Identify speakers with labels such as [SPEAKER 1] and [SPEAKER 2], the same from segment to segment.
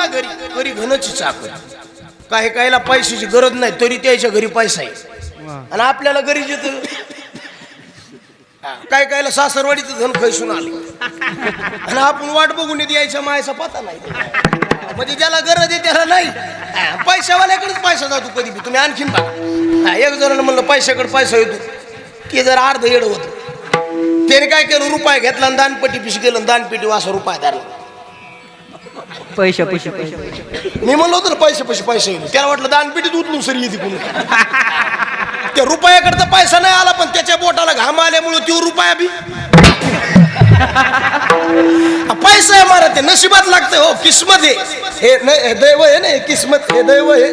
[SPEAKER 1] आता घरी घरी घनची चाकरी काही काहीला पैशाची गरज नाही तरी त्याच्या घरी पैसा आहे. आणि आपल्याला घरी येत काय कायला सासरवाडीचं धन खैसून आले. आणि आपण वाट बघून येत यायच्या मायाचा पता नाही. म्हणजे ज्याला गरज आहे त्याला नाही. पैशावाल्याकडेच पैसा जातो कधी बी. तुम्ही आणखीन बघा. एक जणांना म्हणलं पैशाकडे पैसा येतो. की जर अर्ध येड होत. त्याने काय केलं रुपये घेतला आणि दानपेटी पिशी गेलं दानपेटी वासा रुपये धरला.
[SPEAKER 2] पैसे पैसे पैसे
[SPEAKER 1] मी म्हणलो होतो ना पैसे पैसे पैसे येईल. त्याला वाटलं दानपेटीत उचलून सरी येते कोणी. त्या रुपयाकडचा पैसा नाही आला पण त्याच्या बोटाला घाम आल्यामुळे तो रुपया बी. पैसा आहे मारा ते नशिबात लागते हो किस्मत हे न- हे दैव आहे ना हे किस्मत हे दैव आहे.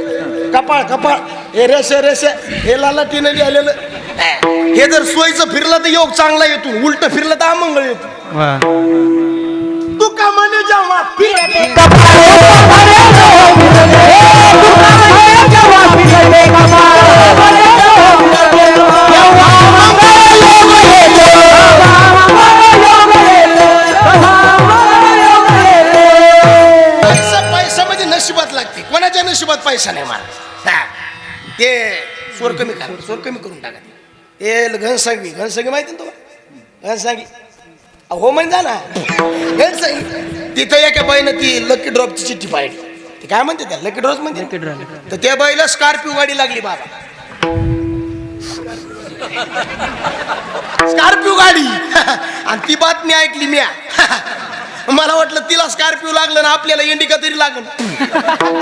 [SPEAKER 1] कपाळ कपाळ. हे रेषे रेषे हे लालाटीनं लिहिलेलं. हे जर सोयीचं फिरलं तर योग चांगला येतो. उलट फिरलं तर अमंगळ येतो. नशिबात लागते. कोणाच्या नशिबात पैसा नाही मला ते स्वर कमी करा. स्वर कमी करून टाका ते. घनसांगी घनसांगी माहिती ना तुम्हाला? घनसांगी. हो म्हणजे जा ना. घनसांगी. तिथं एका बाईनं ती लकी ड्रॉपची चिठ्ठी पाहिली. ते काय म्हणते त्या लकी ड्रॉप म्हणते? तर त्या बाईला स्कॉर्पिओ गाडी लागली बाबा. स्कॉर्पिओ गाडी. आणि ती बातमी ऐकली मी मला वाटलं तिला स्कॉर्पिओ लागलं ना आपल्याला इंडिका तरी लागल.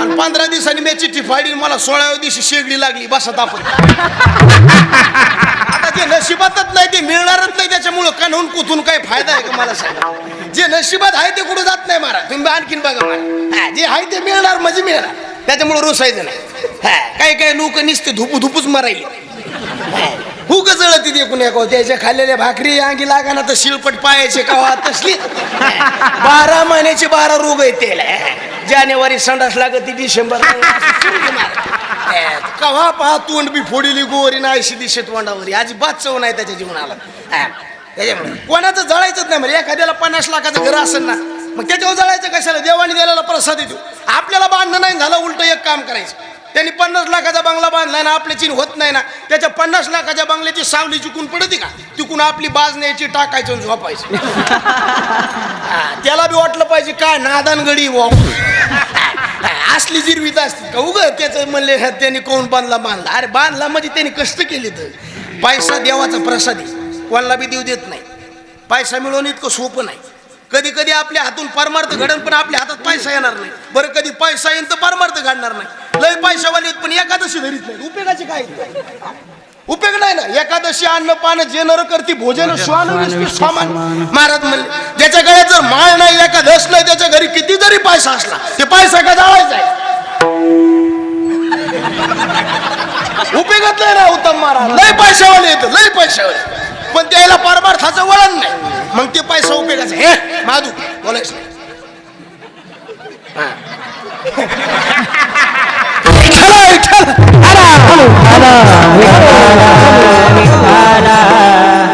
[SPEAKER 1] आणि पंधरा दिवसांनी मी चिठ्ठी फाडली मला सोळाव्या दिवशी शेगडी लागली. बसत आपण आता ते नशिबातच नाही ते मिळणारच नाही त्याच्यामुळं कानून कुथून काय फायदा आहे का मला सांगा? जे नशिबात आहे ते कुठं जात नाही मारा तुम्ही आणखीन बघा मारा जे आहे ते मिळणार म्हणजे मिळणार. त्याच्यामुळे रोसायचं नाही. काही काही लोक निसते धुपू धुपूच मरायले. हुक जळत ते कुण्या को त्याच्या खाल्लेल्या भाकरी अंगी लागाना तर शिलपट पायाचे कवा तसली? बारा महिन्याचे बारा रोग आहे त्याला. जानेवारी संडास लागत डिसेंबर कवा पहा तोंड बी फोडीली गोरी नाही दिशे तोंडावर. अजिबात चव नाही त्याच्या जीवनाला. त्याच्यामुळे कोणाचं जळायचंच नाही म्हणजे एखाद्याला पन्नास लाखाचं घर असेल ना मग त्याच्यावर जळायचं कशाला? देवाने दिलेला प्रसाद देतो आपल्याला बांधणं नाही झालं उलट एक काम करायचं. त्यांनी पन्नास लाखाचा बंगला बांधला ना आपल्या चीन होत नाही ना त्याच्या पन्नास लाखाच्या बंगल्याची सावली चुकून पडते का? तिकून आपली बाज न्यायची टाकायची झोपायची. त्याला बी वाटलं पाहिजे काय नादान गडी वा असली जिरवीत असते. का उग त्याचं म्हणले "हा, त्यांनी कोण बांधला बांधला. अरे बांधला म्हणजे त्यांनी कष्ट केले तर. पैसा देवाचा प्रसाद आहे. कोणाला बी देऊ देत नाही. पैसा मिळवणं इतकं सोपं नाही. कधी कधी आपल्या हातून परमार्थ घडण पण आपल्या हातात पैसा येणार नाही. बरं कधी पैसा येईन तर परमार्थ घडणार नाही. लय पैशावाले पण एकादशी धरीत नाही. उपयोगाचे काय उपयोग नाही ना. एकादशी अन्न पान जे नर करती भोजन श्वान सामान. महाराज म्हणले ज्याच्या गळ्यात जर माळ नाही एकादश नाही त्याच्या घरी किती जरी पैसा असला ते पैसा का जाळायचा आहे? उपयोगात नाही ना उत्तम महाराज. लय पैशावाले येत लय पैशावाले. पण त्याला परमार्थाचं वळण नाही. मग ते पैसा उपयोगाचा हे माधू बोलायचं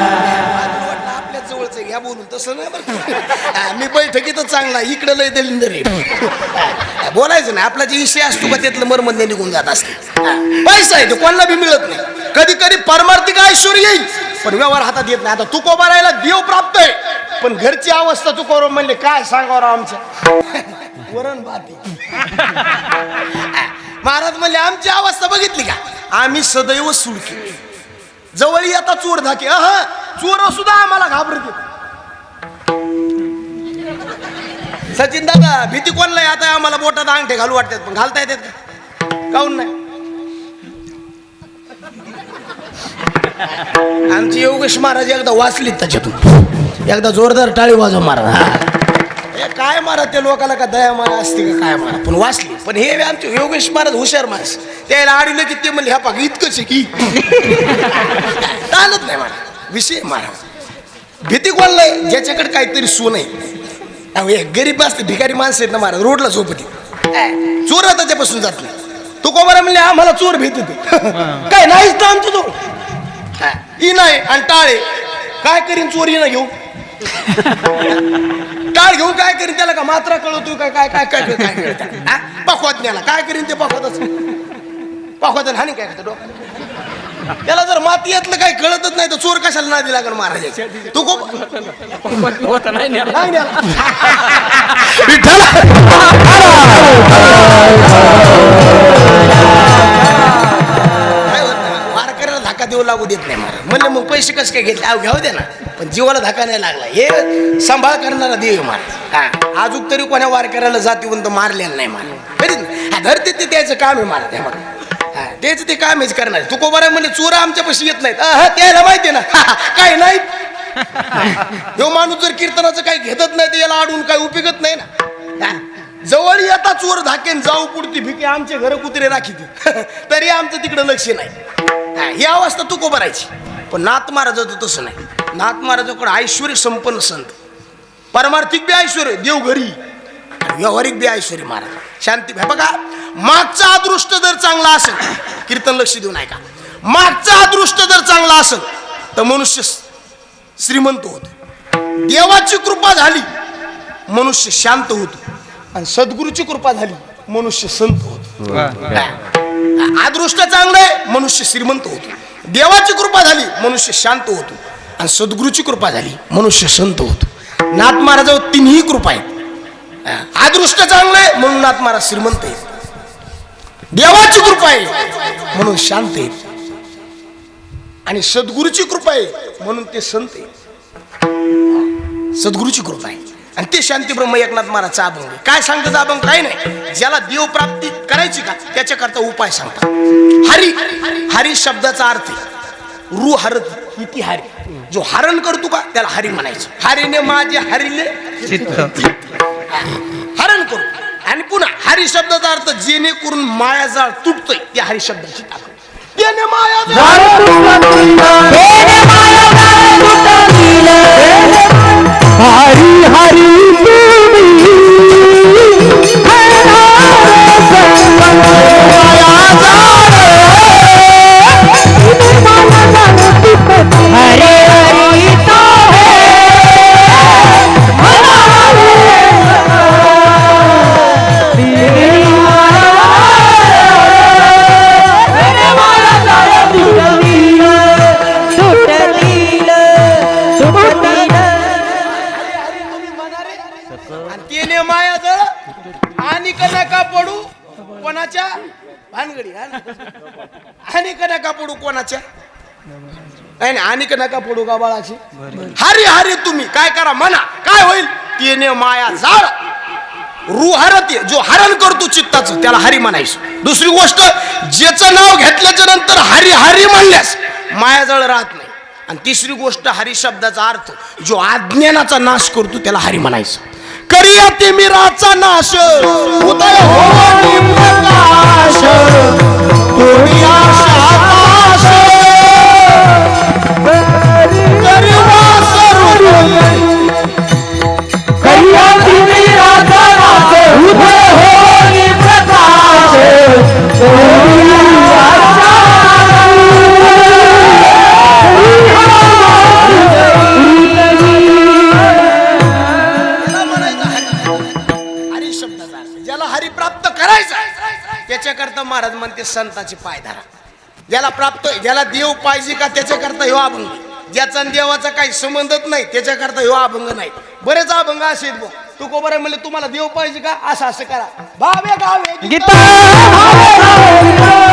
[SPEAKER 1] आपल्या जवळच घ्या बोलून तसं नाही बरं मी बैठकीतच चांगला इकडं लय दलिंदर बोलायचं नाही. आपला जे विषय असतो का त्यातलं मरमध्य निघून जात असते पैसा आहे तो कोणाला बी मिळत नाही. कधी कधी परमार्थिक ऐश्वर येईल? पण व्यवहार हातात येत नाही. आता तू कोबारायला देव प्राप्त आहे. पण घरची अवस्था तू म्हणले काय सांगावं राव आमच्या? वरण भात. महाराज म्हणले आमची अवस्था बघितली का? आम्ही सदैव सुडके जवळ येता चोर धाके. अह चोर सुद्धा आम्हाला घाबरते. सचिन दादा भीती कोणला आता आम्हाला बोटात अंगठे घालू वाटतात पण घालता येतात का? काऊन नाही? आमची योगेश महाराज एकदा वाचलीत त्याच्यातून. एकदा जोरदार टाळी वाजव महाराज. काय मारा त्या लोकाला का दया मारा असते का काय मारा? पण वाचली. पण हे आमचे योगेश महाराज हुशार माणस. त्याला आडलं की ते म्हणले ह्या पाक इतकंच आहे की. चालत नाही मला विषय मारा. भीती कोणला आहे? ज्याच्याकडे काहीतरी सोन आहे अहो, गरीब असते भिकारी माणसं आहेत ना महाराज रोडला झोपती. चोर त्याच्यापासून जात नाही. तू कोमारा म्हणले आम्हाला चोर भीत होते काय नाहीच ना आमचं तो. ही नाही आणि टाळे. काय करीन चोरी ना घेऊ? टाळ घेऊ काय करीन त्याला का मात्रा कळवतो काय काय काय काय काय काय काय काय करीन ते पखवतच? पखवात हानी काय करतो त्याला जर माती यातलं काही कळतच नाही तर चोर कशाला नादी लागल महाराजाच्या तू खूप नाही जीव लागू देत नाही मला म्हणले मग पैसे कसे काय घेतले? घ्याव दे ना. पण जीवाला धक्का नाही लागला. हे सांभाळ करणारा देव आहे महाराज अजून तरी कोण्या वारकऱ्याला जातीवंत मारलेलं नाही महाराज नाही. हा धरते ते त्याचं काम आहे महाराज हे तेच ते काम आहे करणार. तू कोबरा म्हणजे चोर आमच्या पाशी येत नाहीत. अह, त्याला माहिती आहे ना. काय नाही. ह्यो माणूस जर कीर्तनाचं काही घेतच नाही तर याला अडून काही उपयोगत नाही ना. जवळ येता चोर धाकेन जाऊ पुढती भिके आमचे घर कुत्रे राखी तरी आमचं तिकडं लक्ष नाही. हा, ही अवस्था तू कोबरायची पण नाथ महाराजाचं तसं नाही. नाथ महाराजाकडे ऐश्वर संपन्न संत. परमार्थिक बी ऐश्वर देव घरी. आणि व्यावहारिक बी ऐश्वर महाराज. शांती हे बघा मागचा अदृष्ट जर चांगला असेल कीर्तन लक्ष देऊ नये का मागचा अदृष्ट जर चांगला असेल तर मनुष्य श्रीमंत होतो. देवाची कृपा झाली मनुष्य शांत होतो. आणि सद्गुरूची कृपा झाली मनुष्य संत होतो. अदृष्ट चांगलं आहे मनुष्य श्रीमंत होतो. देवाची कृपा झाली मनुष्य शांत होतो. आणि सद्गुरूची कृपा झाली मनुष्य संत होतो. नाथ महाराजावर तिन्ही कृपा आहेत. अदृष्ट चांगलं आहे म्हणून नाथ महाराज श्रीमंत आहेत. देवाची कृपा आहे म्हणून शांत आहेत. आणि सद्गुरूची कृपा आहे म्हणून ते संत आहेत. सद्गुरूची कृपा आहे. आणि ते शांती ब्रह्म एकनाथ महाराजचा अभंग. काय सांगतात अभंग काय नाही. ज्याला देव प्राप्ती करायची का त्याच्याकरता उपाय सांगतात. हरी हरी शब्दाचा अर्थ रु हरत किती हरी. जो हरण करतो का त्याला हरी म्हणायचं. हरीने माझे हरिले
[SPEAKER 2] चित्त.
[SPEAKER 1] हरण करू. आणि पुन्हा हरी शब्दाचा अर्थ जेणेकरून मायाजाळ तुटतोय त्या हरी शब्दाची ताकद त्याने
[SPEAKER 3] हरी
[SPEAKER 1] भानगडी हा ना? आणि का नका पडू कोणाच्या. नाही नाही, आणि का नका पडू का बाळाची. हरी हरी तुम्ही काय करा म्हणा. काय होईल? त्याने माया जाळ रू हरते जो हरण करतो चित्ताचं त्याला हरी म्हणायचं. दुसरी गोष्ट ज्याचं नाव घेतल्याच्या नंतर हरी हरी म्हणल्यास मायाजळ राहत नाही. आणि तिसरी गोष्ट हरी शब्दाचा अर्थ जो अज्ञानाचा नाश करतो त्याला हरी म्हणायचं. करिया तिमिराचा नाश. उदय हो प्रकाश. तुम्ही आशा ते संतांचे पाय धरा. ज्याला प्राप्त ज्याला देव पाहिजे का त्याच्याकरता ह्यो अभंग. ज्याचा आणि देवाचा काही संबंधच नाही त्याच्याकरता ह्यो अभंग नाही. बरेच अभंग असे आहेत तू को बरं म्हणले तुम्हाला देव पाहिजे का? असं असं करा. भावे गावे
[SPEAKER 2] गीता.
[SPEAKER 1] गीता.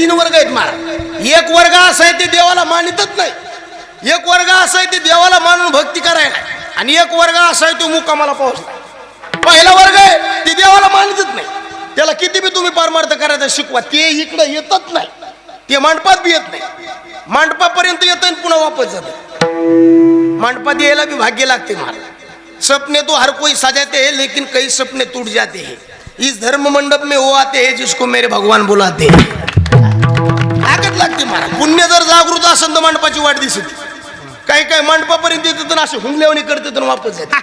[SPEAKER 1] तीन वर्ग आहेत महाराज एक वर्ग असा आहे ते देवाला मानितच नाही. एक वर्ग असा आहे ते देवाला मानून भक्ती करायला. आणि एक वर्ग असा आहे तो मुक्कामाला पोहोचला पहिला वर्ग आहे ते देवाला मानितच नाही. त्याला किती बी तुम्ही परमार्थ करायचं शिकवा ते इकडं येतच नाही. ते मांडपात बी येत नाही. मांडपापर्यंत येतं आणि पुन्हा वापस जातं. मांडपात यायला बी भाग्य लागते महाराज सपने तो हर कोई सजाते है लेकिन कई सपने टूट जाते हैं. इस धर्म मंडप में वो आते हैं जिसको मेरे भगवान बुलाते हैं. ताकद लागते मला. पुण्य जर जागृत असेल तर मंडपाची वाट दिसत काही काही मंडपापर्यंत येतं तर असे हुंगल्यावणी करते तर वापस जाते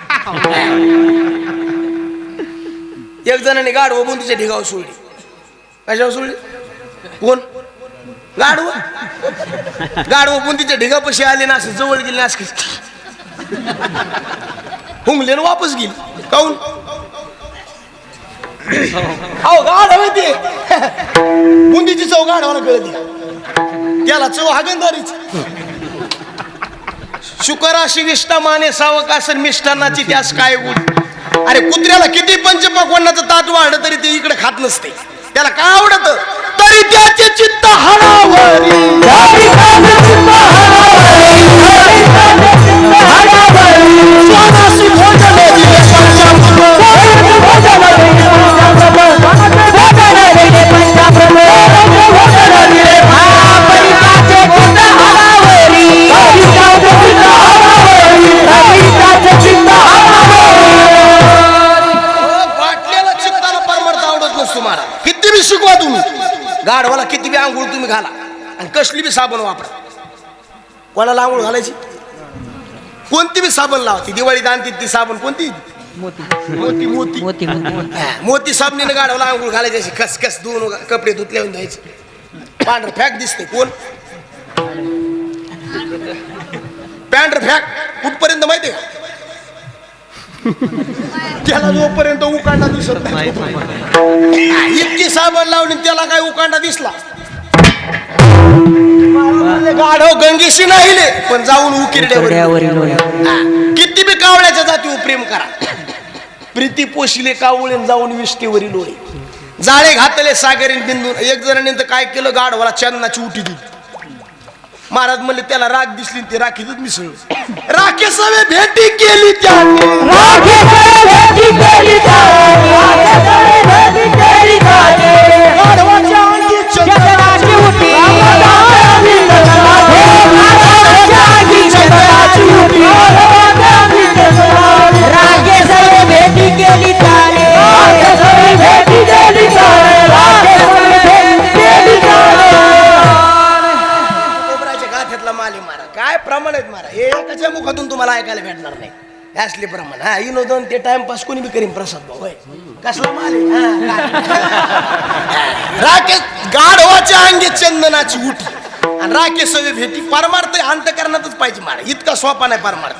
[SPEAKER 1] एक जणांनी गाडवं बुंदीच्या ढिगावर सोडली. कशावर सोडली? कोण? गाडव गाडवं बुंदीच्या ढिगापाशी आले ना असं जवळ गेले ना असं हुंगले ना वापस गेली. काऊन? अहो गाढव ते. बुंदीची चव गाढवाला कळती. त्याला चव हागंदारीच शुकराशी विष्ठा माने सावक असेल मिष्टान्नाची त्यास काय गुण? अरे कुत्र्याला किती पंचपक्वान्नाचं ताट वाढलं तरी ते इकडे खात नसते. त्याला काय आवडत? तरी त्याचे चित्त हरावरी. साबण वापरा. कोणाला आंघोळ घालायची? कोणती बी साबण लावा. ती दिवाळीत आणते ती साबण कोणती?
[SPEAKER 2] मोती.
[SPEAKER 1] मोती मोती.
[SPEAKER 2] मोती
[SPEAKER 1] साबणीने गाढवाला आंघोळ घालायची अशी खस खस दोन कपडे धुतल्यावर द्यायचे. पांढर फॅक दिसते कोण? पॅन्टर फॅक कुठपर्यंत माहितीये का? त्याला जोपर्यंत उकांडा दिसत नाही. इतकी साबण लावली त्याला काय उकांडा दिसला? गाढव गंगेशी नाही ले, पण जाऊन उकिरड्यावर किती बी कावळ्याच्या जातीवर प्रेम करा. प्रीती पोशिले कावळे जाऊन विष्टेवरील लोळे. जाळे घातले सागरीन बिंदून. एक जणांनी तर काय केलं? गाढवाला चंदनाची उठी दिली. महाराज म्हणले त्याला राग दिसली ते राखीतच मिसळलं राखे सवे भेटी केली त्याने विनोदन ते टाइमपास कोणी बी करीन प्रसाद भाऊ होय. कसला माल आहे? हा, राकेश गाढवाच्या अंगी चंदनाची उठी. आणि राकेश सगळे भेटी परमार्थ अंतकरणातच पाहिजे मारा इतका सोपा नाही परमार्थ.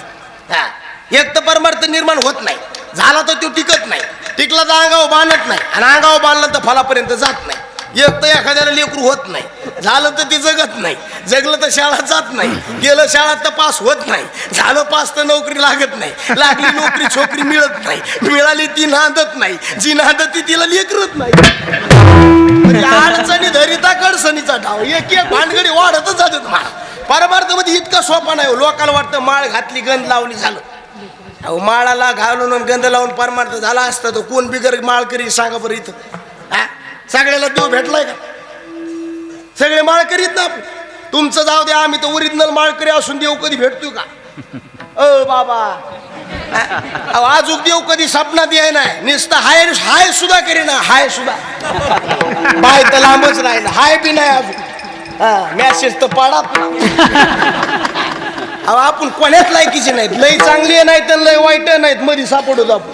[SPEAKER 1] हा. एक तर परमार्थ निर्माण होत नाही. झाला तर तो टिकत नाही. टिकला तर अंगावर बांधत नाही. आणि अंगावर बांधला तर फलापर्यंत जात नाही. एक तर एखाद्याला लेकरू होत नाही. झालं तर ती जगत नाही. जगलं तर शाळा जात नाही. गेलं शाळात तर पास होत नाही. झालं पास तर नोकरी लागत नाही. लागली नोकरी छोकरी मिळत नाही. मिळाली ती नांदत नाही. जी नांदत ती तिला लेकरत नाही. अडचणी धरिता कडसणीचा डाव. एक एक भांडगडी वाढतच जातात माळ. परमार्थमध्ये इतका सोपा नाही हो. लोकांना वाटतं माळ घातली गंध लावली झालं. अहो माळाला घालून गंध लावून परमार्थ झाला असता तो कोण बिगर माळ करी सांगा बरं इथं. सगळ्याला देव भेटलाय का? सगळे माळ करीत ना आपण तुमचं जाऊ द्या आम्ही तर ओरिजिनल माळकरी असून देव कधी भेटतो का? अ बाबा. आजूक देव कधी सपनात याय नाही. नुसतं हाय हाय सुद्धा करी ना हाय सुद्धा. बाय तर लांबच राहिलं. हाय बी नाही अजून. हा मॅसेज तर पाडात आपण कोण्यात लायकीचे नाहीत? लय चांगली नाहीत आणि लय वाईट नाहीत मध्ये सापडतो आपण.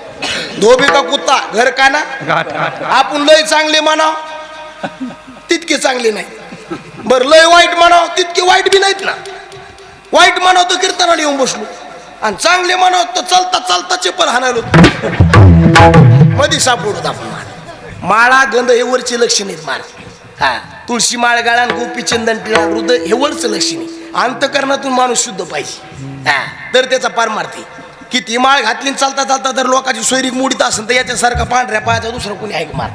[SPEAKER 1] धोबी का कुत्ता? घर काना आपण लय चांगले म्हणाव. तितके चांगले नाही. बर लय वाईट म्हणाव तितके वाईट बी नाहीत ना. वाईट म्हणाव तर कीर्तनाला येऊन बसलो. आणि चांगले म्हणाव तर चालता चालता चेपल हाणालो मध्ये सापडत आपण. माळ माळा गंध हे वरचे लक्षण माळ. हा तुळशी माळ गाळा गोपी चंदन टिळा हृदय हे वरचं लक्षण अंतकरणातून माणूस शुद्ध पाहिजे. हा तर त्याचा पारमार्थ. किती माळ घातली चालता चालता जर लोकांची सोयरीक मोडीत असेल तर याच्यासारखा पांढऱ्या पायाचा दुसरं कोणी आहे मार?